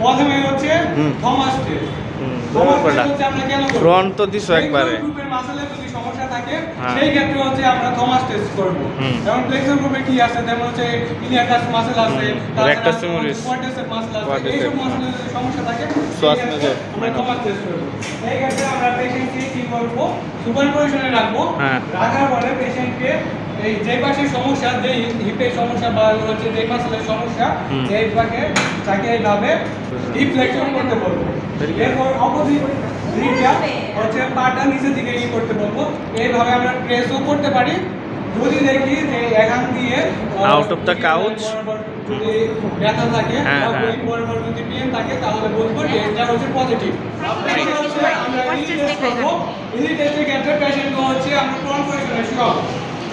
প্রথমে হচ্ছে Thomas test হুম, থমাস ব্যাপারটা। টেস্ট হচ্ছে আমরা কেন করব? ফ্রন্ট তো দিছো একবারে। গ্রুপের মাসলে যদি সমস্যা থাকে হ্যাঁ। সেই ক্ষেত্রে হচ্ছে আমরা থমাস টেস্ট করব। যেমন ফ্লেক্সর গ্রুপে কি আছে? যেমন হচ্ছে ইলিয়াকাস মাসল আছে হুম, rectus মাসল আছে quadriceps, এইসব মাসলে যদি সমস্যা থাকে শ্বাস সেই আমরা থমাস টেস্ট করব। এই ক্ষেত্রে আমরা পেশেন্টকে কি করব? সুপার রাখব। হ্যাঁ। রাখার পরে পেশেন্টকে এই যে পাশে সমস্যা যে হিপের সমস্যা বা হচ্ছে যে মাসলের সমস্যা। এই পাকে তাকে এইভাবে হিপ ফ্লেক্সন করতে বলব। এরপর অপোজিট দিকটা হচ্ছে পাটা নিচের দিকে ই করতে বলব। এইভাবে আমরা প্রেসও করতে পারি। যদি দেখি যে এখান দিয়ে of the couch. বরাবর যদি ব্যথা থাকে হ্যাঁ, বা হ্যাঁ। বরাবর যদি পেন থাকে তাহলে বলব যে এটা হচ্ছে পজিটিভ আমরা ইলি টেস্ট করব। ক্ষেত্রে পেশেন্টকে হচ্ছে আমরা প্রন পজিশনে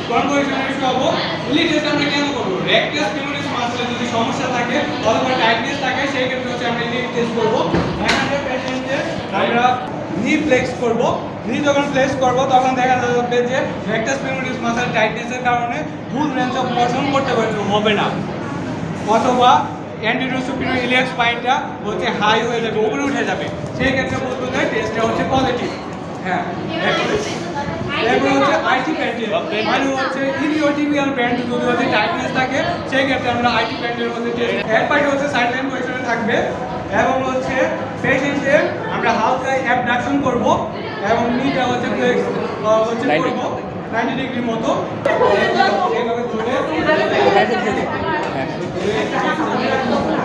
শুয়াবো প্রন পজিশনে টেস্ট করব? রেকটাস ফিমোরিস মাসলে যদি সমস্যা থাকে, অথবা টাইটনেস থাকে, সেই ক্ষেত্রে হচ্ছে আমরা টেস্ট করব। এখানে পেশেন্টের আমরা নি ফ্লেক্স করব। নি যখন ফ্লেক্স করব, তখন দেখা যাবে যে রেকটাস ফিমোরিস মাসেল টাইটনেসের কারণে ফুল রেঞ্জ অফ মোশন করতে পারবে হবে না। অথবা অ্যান্টিরো সুপিরিয়র ইলিয়াক স্পাইনটা হচ্ছে হাই হয়ে যাবে, উপরে উঠে যাবে। সেই ক্ষেত্রে বলতে টেস্টটা হচ্ছে পজিটিভ হ্যাঁ। এরপর হচ্ছে আইটি প্যান্টের মানে হচ্ছে ইলিওটিবিয়াল প্যান্ট যদি হচ্ছে টাইটনেস থাকে। সেই ক্ষেত্রে আমরা আইটি প্যান্টের মধ্যে টেস্ট এর পাশে হচ্ছে সাইডলাইন পজিশনে থাকবে। এবং হচ্ছে পেশেন্টের আমরা হালকা অ্যাবডাকশন করব। এবং নিটা হচ্ছে ফ্লেক্স হচ্ছে করব। 90 ডিগ্রি মতো। ধরে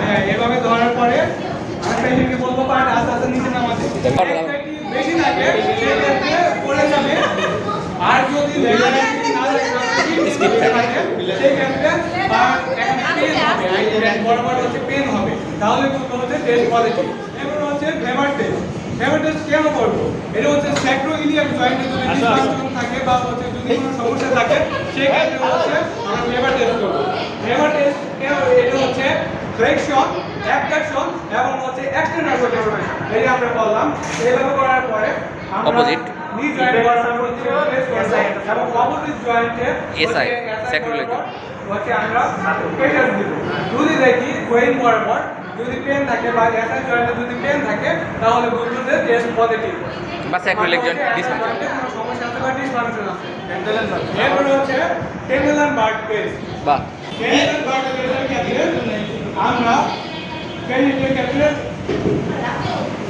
হ্যাঁ এভাবে ধরার পরে আমি পেশেন্টকে বলব পার্ট আস্তে আস্তে নিচে নামাতে বেশি লাগে সেক্ষেত্রে পড়ে যাবে না থাকে হবে হচ্ছে পেন হবে। তাহলে বলতে হচ্ছে টেস্ট পজিটিভ এবার হচ্ছে ফেভার টেস্ট ফেভার টেস্ট কেন করব? এটা হচ্ছে স্যাক্রো ইলিয়াক জয়েন্টে যদি ডিসফাংশন থাকে বা হচ্ছে যদি কোনো সমস্যা থাকে সেক্ষেত্রে হচ্ছে আমরা ফেভার টেস্ট করব। ফেভার টেস্ট এটা হচ্ছে ফ্লেকশন অ্যাবডাকশন এবং হচ্ছে এক্সটেন্ডার এই আমরা বললাম এইভাবে করার পরে অপোজিট জয়েন্টে SI, sacroiliac. হচ্ছে আমরা প্রেসার দিব যদি দেখি গোয়িং বরাবর যদি পেন থাকে বা এসআই জয়েন্টে যদি পেন থাকে তাহলে বলব যে টেস্ট পজিটিভ বা sacroiliac joint dysfunction। সমস্যা আছে বা ডিসফাংশন আছে এরপর হচ্ছে টেমেলান বার্ড পেস্ট বা ক্যারিয়ার বার্ডের ক্ষেত্রে আমরা ক্যারিয়ারের ক্ষেত্রে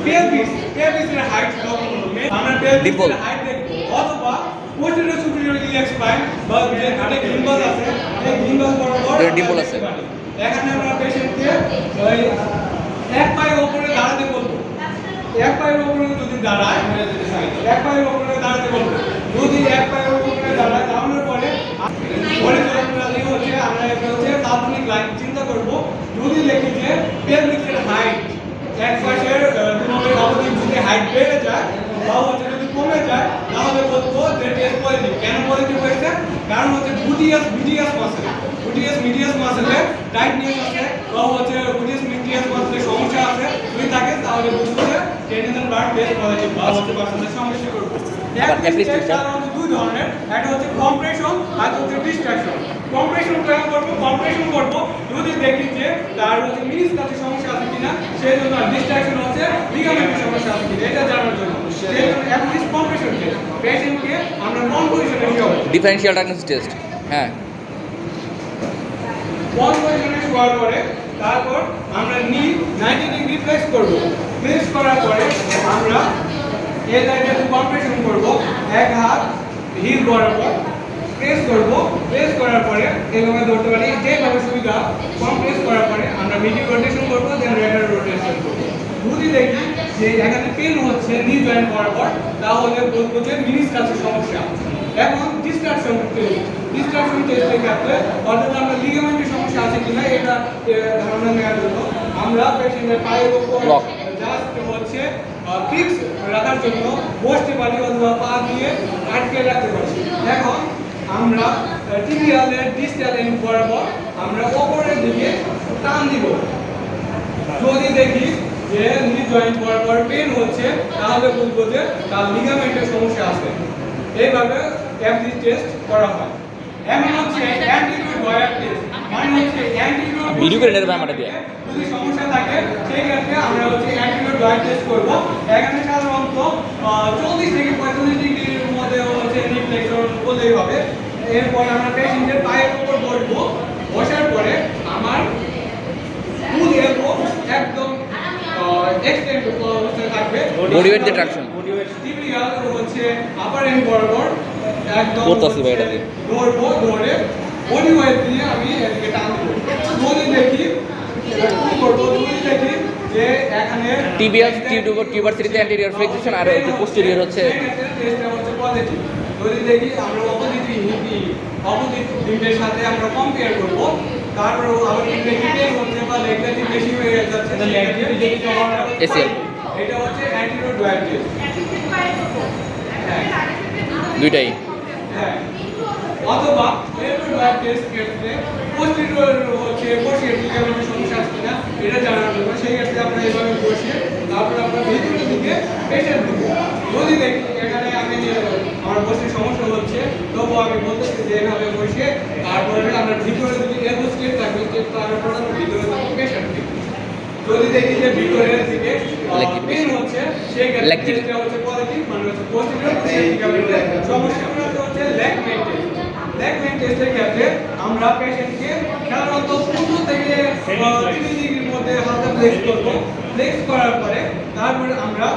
পেলভিস পেলভিসের হাইট লক্ষ্য করব আমরা পেলভিসের হাইট দেখব। অথবা পোস্টেরিয়র সুপিরিয়র ইলিয়াক স্পাইন বা যে ঘাটে গিম্বাল আছে এই গিম্বাল বরাবর এখানে আছে। এখানে আমরা পেশেন্টকে ওই এক পায়ের উপরে দাঁড়াতে বলব। এক পায়ের উপরে যদি দাঁড়ায় এক পায়ের উপরে দাঁড়াতে বলব। যদি এক পায়ের উপরে দাঁড়ায় দাঁড়ানোর পরে হরিজন্টালি হচ্ছে আমরা একটা হচ্ছে কাল্পনিক লাইন চিন্তা করব যদি দেখি যে পেলভিকের হাইট এক পাশের তোমাদের অবধি যদি হাইট বেড়ে যায় বা হচ্ছে যদি কমে যায় তাহলে বলব যে টেস্ট পজিটিভ কেন পজিটিভ হয়েছে কারণ হচ্ছে gluteus medius muscle gluteus medius মাসেলে tightness আছে বা হচ্ছে গুটিয়াস মিডিয়াস মাসেলে সমস্যা আছে যদি থাকে তাহলে বুঝব যে ব্লাড টেস্ট পজিটিভ বা হচ্ছে পার্সেন্টেজ সমস্যা করব। আবার application? তার মধ্যে দুই ধরনের একটা হচ্ছে কম্প্রেশন আর হচ্ছে ডিস্ট্রাকশন কম্প্রেশন করব কম্প্রেশন করব যদি দেখি যে তার হচ্ছে মিনিস কাছে সমস্যা আছে কিনা সেই জন্য ডিস্ট্রাকশন হচ্ছে লিগামেন্টের সমস্যা আছে কিনা এটা জানার জন্য। অ্যাটলিস্ট পেশেন্টকে আমরা নন পজিশনে ডায়াগনোসিস টেস্ট হ্যাঁ। ওয়ান পজিশনে পরে তারপর আমরা নি নাইনটি ডিগ্রি প্লেস করব। প্লেস করার পরে আমরা এই জায়গাতে কম্প্রেশন করব। এক হাত হিল বরাবর প্রেস করব। প্রেস করার পরে এইভাবে ধরতে পারি। যেভাবে সুবিধা কম্প্রেস করার পরে আমরা মিডিল রোটেশন করব দেন রেডার রোটেশন করব। যদি দেখি যে এখানে পেন হচ্ছে নি জয়েন্ট বরাবর, তাহলে বলব যে মিনিস কাছে সমস্যা। এখন ডিস্ট্রাকশন টেস্ট ডিস্ট্রাকশন টেস্টের ক্ষেত্রে অর্থাৎ আমরা লিগামেন্টের সমস্যা আছে কিনা এটা ধারণা নেওয়ার জন্য আমরা পেশেন্টের পায়ের উপর. জাস্ট হচ্ছে ফিক্স রাখার জন্য বসতে পারি অথবা পা দিয়ে আটকে রাখতে পারি। এখন আমরা টিবিয়ালের ডিস্টাল এন্ড বরাবর আমরা ওপরের দিকে টান দিব। যদি দেখি যে নি জয়েন্ট বরাবর পেন হচ্ছে তাহলে বলব যে তার লিগামেন্টের সমস্যা আছে। এইভাবে অ্যাপলি টেস্ট করা হয়। হচ্ছে অ্যান্টিটিউড মানে হচ্ছে অ্যান্টিটিউড ভিডিও করে নেবে আমাদের দিয়ে। যদি সমস্যা থাকে সেই ক্ষেত্রে আমরা হচ্ছে জয়েন্ট টেস্ট করব। এখানে সাধারণত চল্লিশ থেকে পঁয়তাল্লিশ ডিগ্রির মধ্যে হচ্ছে রিফ্লেকশন করলেই হবে। এরপর আমরা পেশেন্টের পায়ের উপর বসবো। বসার পরে আমার ফুল এলবো একদম এক্সটেন্ড অবস্থায় থাকবে। Body weight দিয়ে traction. টিপিক্যাল হচ্ছে আপার এন্ড বরাবর। করতাছি ভাই এটা দিয়ে। ধরবো আমি দেখি করব যদি দেখি যে এখানে টিবিয়াস টিউবার টিউবার থ্রিতে অ্যান্টেরিয়র ফ্লেক্সিশন আর হচ্ছে হচ্ছে দেখি আমরা অপোজিট অপোজিট সাথে আমরা কম্পেয়ার করব তারপর আবার ডিটেল হচ্ছে বা লেগটা বেশি হয়ে যাচ্ছে ACL এটা হচ্ছে অ্যান্টিরোড ডুয়াল দুইটাই অথবা টেস্ট ক্ষেত্রে পোস্টিরিয়র হচ্ছে বসিয়ে লিগামেন্টের সমস্যা আছে কিনা এটা জানার জন্য। সেই ক্ষেত্রে আমরা এইভাবে বসিয়ে তারপর আমরা ভিতরের দিকে পেশেন্ট দেবো যদি দেখি এখানে আমি যে আমার বসির সমস্যা হচ্ছে তবু আমি বলতেছি যে এভাবে বসিয়ে তারপরে আমরা ভিতরের দিকে এরকম স্টেপ থাকবে স্টেপ তারপর আমরা ভিতরের দিকে পেশেন্ট দেবো যদি দেখি যে ভিতরের দিকে পেন হচ্ছে সেই ক্ষেত্রে হচ্ছে পজিটিভ মানে হচ্ছে লিগামেন্টের সমস্যা। হচ্ছে লেগ মেইনটেন লেগ মেইনটেনের ক্ষেত্রে আমরা পেশেন্টকে সাধারণত পনেরো থেকে তিরিশ ডিগ্রির মধ্যে হালকা ফ্লেক্স করব। ফ্লেক্স করার পরে তারপরে আমরা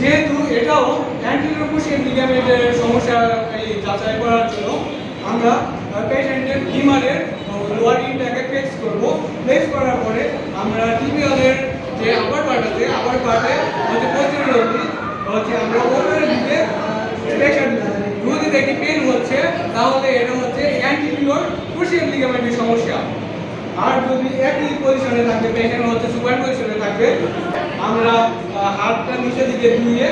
যেহেতু এটাও অ্যান্টিরিয়র পুশিয়ান লিগামেন্টের সমস্যা এই যাচাই করার জন্য আমরা পেশেন্টের ফিমারের লোয়ার ইনটাকে ফ্লেক্স করব। ফ্লেক্স করার পরে আমরা টিবিয়ালের যে আপার পার্ট আছে আপার পার্টে হচ্ছে posterior হচ্ছে আমরা হচ্ছে, তাহলে এটা হচ্ছে অ্যান্টিরিয়র ক্রুশিয়াল লিগামেন্টের সমস্যা। আর যদি একই পজিশনে থাকবে পেশেন্ট হচ্ছে সুপার পজিশনে থাকবে। আমরা হাতটা নিচে দিকে ধুয়ে,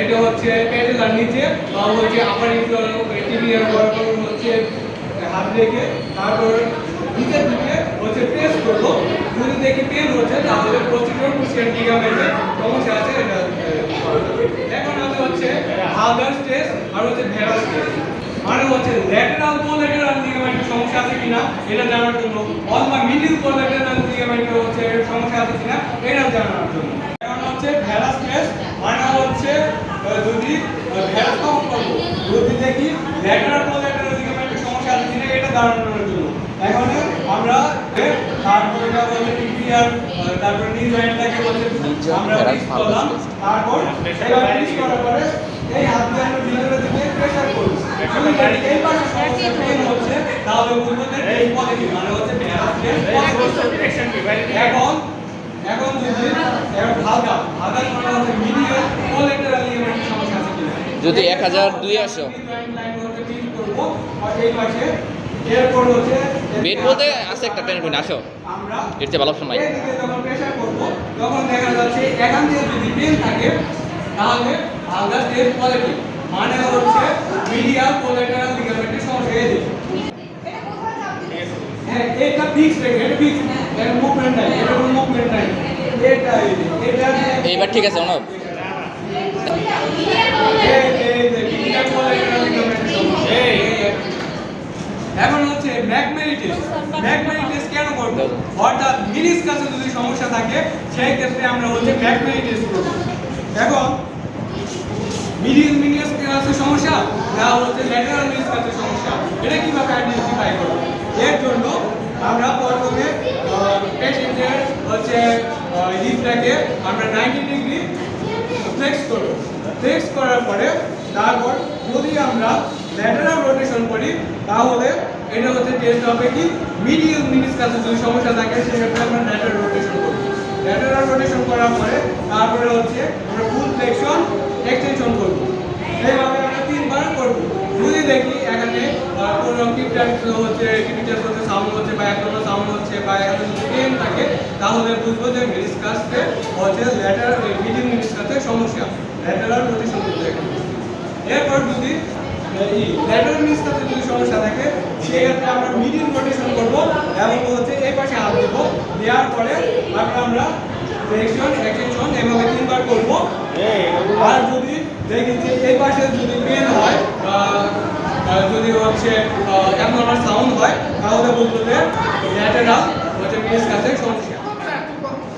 এটা হচ্ছে পেডেলার নিচে বা হচ্ছে আপার টিবিয়ার বরাবর হচ্ছে হাত রেখে, তারপর নিচের দিকে হচ্ছে প্রেস করব। যদি দেখি পেন হচ্ছে, তাহলে প্রচুর ক্রুশিয়াল লিগামেন্টের সমস্যা আছে এটা আহ, এখন আছে হচ্ছে হালদার স্টেজ আর হচ্ছে ভেড়া স্টেজ মানে হচ্ছে ল্যাটেরাল কোল্যাটেরাল লিগামেন্টের সমস্যা আছে কিনা? এটা জানার জন্য। অথবা মিডিল কোল্যাটেরাল লিগামেন্টের হচ্ছে সমস্যা আছে কিনা? এটা জানার জন্য। এখন হচ্ছে ভেড়া স্টেজ মানে হচ্ছে যদি ভেড়া কাউন্ট করব যদি দেখি ল্যাটেরাল কোল্যাটেরাল লিগামেন্টের সমস্যা আছে কিনা এটা জানানোর জন্য। এখন আমরা তারপর বলছে টিপিআর তারপর নি জয়েন্টটাকে বলছে আমরা ফিক্স করলাম। তারপর এবার ফিক্স করার পরে এই হাত দিয়ে ভিতরের দিকে প্রেসার করব যদি এই পাশে সমস্যা পেন হচ্ছে তাহলে বুঝব এই পজিটিভ মানে হচ্ছে এখন এখন যদি এখন হালকা হালকা মানে হচ্ছে মিডিয়াম কোলেক্টরাল লিগামেন্টের সমস্যা আছে কিনা। যদি এক হাজার দুই আসো। এরপর হচ্ছে বেড বলতে আছে একটা টেন পয়েন্ট আসো। আমরা এর চেয়ে ভালো অপশন নাই। যখন প্রেসার করব তখন দেখা যাচ্ছে এখান থেকে যদি পেন থাকে তাহলে আলগা স্টেজ পজিটিভ মানে হচ্ছে কোলেটারাল লিগামেন্টের সমস্যা এই। হ্যাঁ এটা ফিক্স রেখে এটা ফিক্স এর মুভমেন্ট নাই এটা কোনো মুভমেন্ট নাই। এটা এটা এইবার ঠিক আছে এখন হচ্ছে ম্যাগমেরিটিস ম্যাগমেরিটিস কেন করব? অর্থাৎ মিনিস কাছে যদি সমস্যা থাকে সেই ক্ষেত্রে আমরা হচ্ছে ম্যাগমেরিটিস করব। এখন মিডিল মিনিস কাছে সমস্যা? না, হচ্ছে ল্যাটারাল মিনিস কাছে সমস্যা। এটা কীভাবে আইডেন্টিফাই করব? এর জন্য আমরা প্রথমে পেশেন্টের হচ্ছে হিপটাকে আমরা 90 ডিগ্রি ফ্লেক্স করব। ফ্লেক্স করার পরে তারপর যদি আমরা ল্যাটারাল রোটেশন করি, তাহলে এটা হচ্ছে টেস্ট হবে কি? মিডিয়াল মিনিস কাছে যদি সমস্যা থাকে, সেক্ষেত্রে আমরা ল্যাটারাল রোটেশন করব। ল্যাটারাল রোটেশন করার পরে তারপরে হচ্ছে আমরা ফুল ফ্লেকশন এক্সটেনশন করব। এইভাবে আমরা তিনবার করব। যদি দেখি এখানে কোনো কিপটার হচ্ছে কিপটার হচ্ছে সাউন্ড হচ্ছে, বা একটা সাউন্ড হচ্ছে, বা এখানে যদি পেন থাকে, তাহলে বুঝব যে মেডিসকাসে হচ্ছে ল্যাটার মিডিল মেডিসকাসে সমস্যা। ল্যাটারাল রোটেশন করতে এরপর যদি ল্যাটারাল মেডিসকাসে যদি সমস্যা থাকে, সেক্ষেত্রে আমরা মিডিল রোটেশন করব এবং হচ্ছে এই পাশে হাত দেবো। দেওয়ার পরে আমরা ফ্লেকশন এক্সটেনশন এভাবে তিনবার করব। আর যদি দেখি যে এই পাশে যদি পেন হয় বা যদি হচ্ছে অ্যাবনর্মাল সাউন্ড হয় তাহলে বলব যে ল্যাটারাল হচ্ছে মেডিসকাসের সমস্যা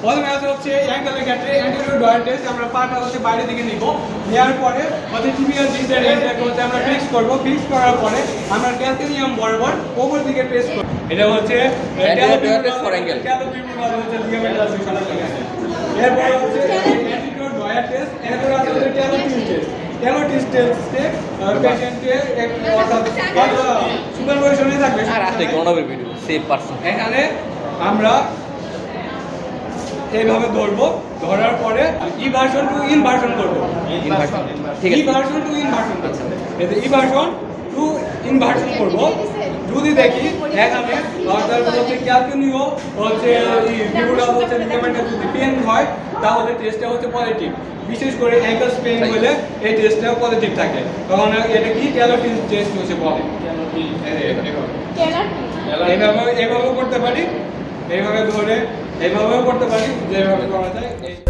প্রথমে আছে হচ্ছে অ্যাঙ্গেলের ক্ষেত্রে অ্যান্টিরিয়র ডয়ার টেস্ট আমরা পাটা হচ্ছে বাইরে দিকে নিব। নেওয়ার পরে হচ্ছে টিবিয়াল ডিসের হচ্ছে আমরা ফিক্স করব। ফিক্স করার পরে আমরা ক্যালসিয়াম বরাবর ওপর দিকে টেস্ট করব। এটা হচ্ছে. ক্যালোপিউরাল হচ্ছে লিগামেন্টাল সেকশন এরপরে হচ্ছে অ্যান্টিরিয়র ডয়ার টেস্ট এরপরে আছে হচ্ছে ক্যালোপিউ টেস্ট ক্যালোটিস টেস্টে পেশেন্টের অর্থাৎ সুপারভাইশনে থাকবে আর আছে কোনো ভিডিও সেভ পারসন এখানে আমরা এইভাবে ধরবো ধরার পরে eversion to inversion করব। ইনভার্সন ঠিক eversion to inversion করব। এতে eversion to inversion করব। যদি দেখি এখানে অর্থাৎ হচ্ছে ক্যালকুনিও হচ্ছে ভিউটা হচ্ছে লিগামেন্টে যদি পেন হয়, তাহলে টেস্টটা হচ্ছে পজিটিভ বিশেষ করে অ্যাঙ্কেল পেন হলে এই টেস্টটা পজিটিভ থাকে। তখন এটা কি? ক্যালোটিন টেস্ট হচ্ছে বলে। এইভাবে, এইভাবেও করতে পারি, এইভাবে ধরে, এইভাবেও করতে পারি, যেভাবে করা যায়, এই-